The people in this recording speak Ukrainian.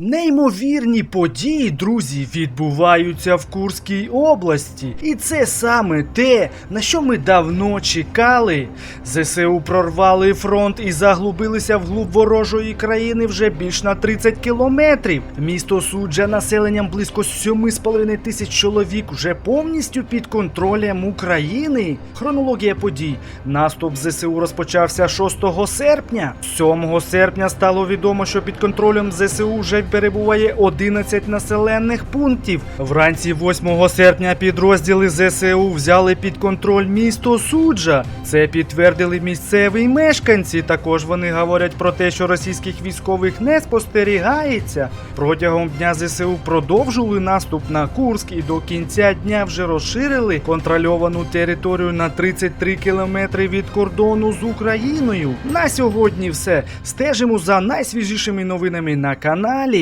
Неймовірні події, друзі, відбуваються в Курській області. І це саме те, на що ми давно чекали. ЗСУ прорвали фронт і заглубилися вглуб ворожої країни вже більш на 30 кілометрів. Місто суджа населенням близько 7,5 тисяч чоловік вже повністю під контролем України. Хронологія подій. Наступ ЗСУ розпочався 6 серпня. 7 серпня стало відомо, що під контролем ЗСУ вже перебуває 11 населених пунктів. Вранці 8 серпня підрозділи ЗСУ взяли під контроль місто Суджа. Це підтвердили місцеві мешканці. Також вони говорять про те, що російських військових не спостерігається. Протягом дня ЗСУ продовжували наступ на Курськ і до кінця дня вже розширили контрольовану територію на 33 кілометри від кордону з Україною. На сьогодні все. Стежимо за найсвіжішими новинами на каналі.